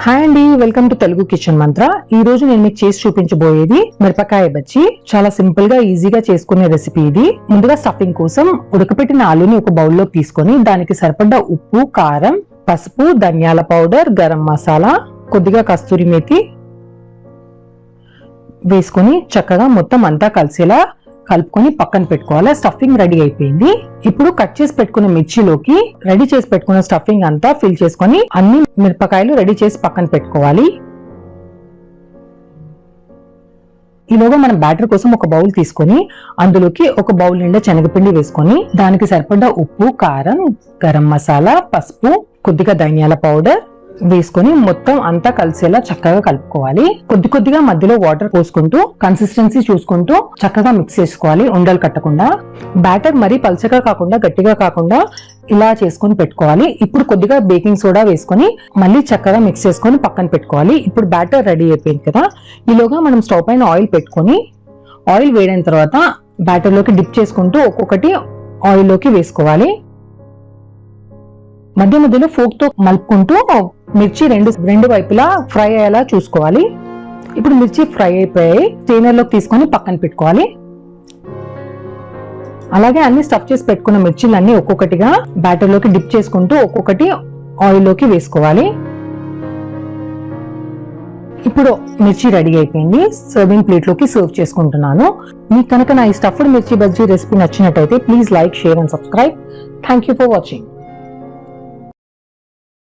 Hi అండి welcome to Telugu kitchen మంత్ర ఈ రోజు నేను మీకు చేసి చూపించబోయేది మిరపకాయ బజ్జి. చాలా సింపుల్గా ఈజీగా చేసుకునే రెసిపీ ఇది. ముందుగా స్టఫింగ్ కోసం ఉడకపెట్టిన ఆలుని ఒక బౌల్లో తీసుకొని దానికి సరిపడ్డ ఉప్పు కారం పసుపు ధనియాల పౌడర్ గరం మసాలా కొద్దిగా కస్తూరి మేతి వేసుకొని చక్కగా మొత్తం అంతా కలిసేలా కలుపుకొని పక్కన పెట్టుకోవాలి. స్టఫింగ్ రెడీ అయిపోయింది. ఇప్పుడు కట్ చేసి పెట్టుకున్న మిర్చిలోకి రెడీ చేసి పెట్టుకున్న స్టఫింగ్ అంతా ఫిల్ చేసుకొని అన్ని మిరపకాయలు రెడీ చేసి పక్కన పెట్టుకోవాలి. ఈలోగా మనం బ్యాటర్ కోసం ఒక బౌల్ తీసుకొని అందులోకి ఒక బౌల్ నిండా శనగపిండి వేసుకొని దానికి సరిపడ్డ ఉప్పు కారం గరం మసాలా పసుపు కొద్దిగా ధనియాల పౌడర్ వేసుకొని మొత్తం అంతా కలిసేలా చక్కగా కలుపుకోవాలి. కొద్ది కొద్దిగా మధ్యలో వాటర్ పోసుకుంటూ కన్సిస్టెన్సీ చూసుకుంటూ చక్కగా మిక్స్ చేసుకోవాలి ఉండలు కట్టకుండా. బ్యాటర్ మరీ పల్చగా కాకుండా గట్టిగా కాకుండా ఇలా చేసుకొని పెట్టుకోవాలి. ఇప్పుడు కొద్దిగా బేకింగ్ సోడా వేసుకొని మళ్ళీ చక్కగా మిక్స్ చేసుకొని పక్కన పెట్టుకోవాలి. ఇప్పుడు బ్యాటర్ రెడీ అయిపోయింది కదా. ఈలోగా మనం స్టవ్ పైన ఆయిల్ పెట్టుకొని ఆయిల్ వేడిన తర్వాత బ్యాటర్లోకి డిప్ చేసుకుంటూ ఒక్కొక్కటి ఆయిల్లోకి వేసుకోవాలి. మధ్య మధ్యలో ఫోక్తో మలుపుకుంటూ మిర్చి రెండు రెండు వైపులా ఫ్రై అయ్యేలా చూసుకోవాలి. ఇప్పుడు మిర్చి ఫ్రై అయిపోయాయి. స్టెయినర్లోకి తీసుకొని పక్కన పెట్టుకోవాలి. అలాగే అన్ని స్టఫ్ చేసి పెట్టుకున్న మిర్చిలన్నీ ఒక్కొక్కటిగా బ్యాటర్లోకి డిప్ చేసుకుంటూ ఒక్కొక్కటి ఆయిల్లోకి వేసుకోవాలి. ఇప్పుడు మిర్చి రెడీ అయిపోయింది. సర్వింగ్ ప్లేట్లోకి సర్వ్ చేసుకుంటున్నాను. మీకు కనుక నా ఈ స్టఫ్డ్ మిర్చి బజ్జీ రెసిపీ నచ్చినట్టయితే please like share and subscribe. Thank you for watching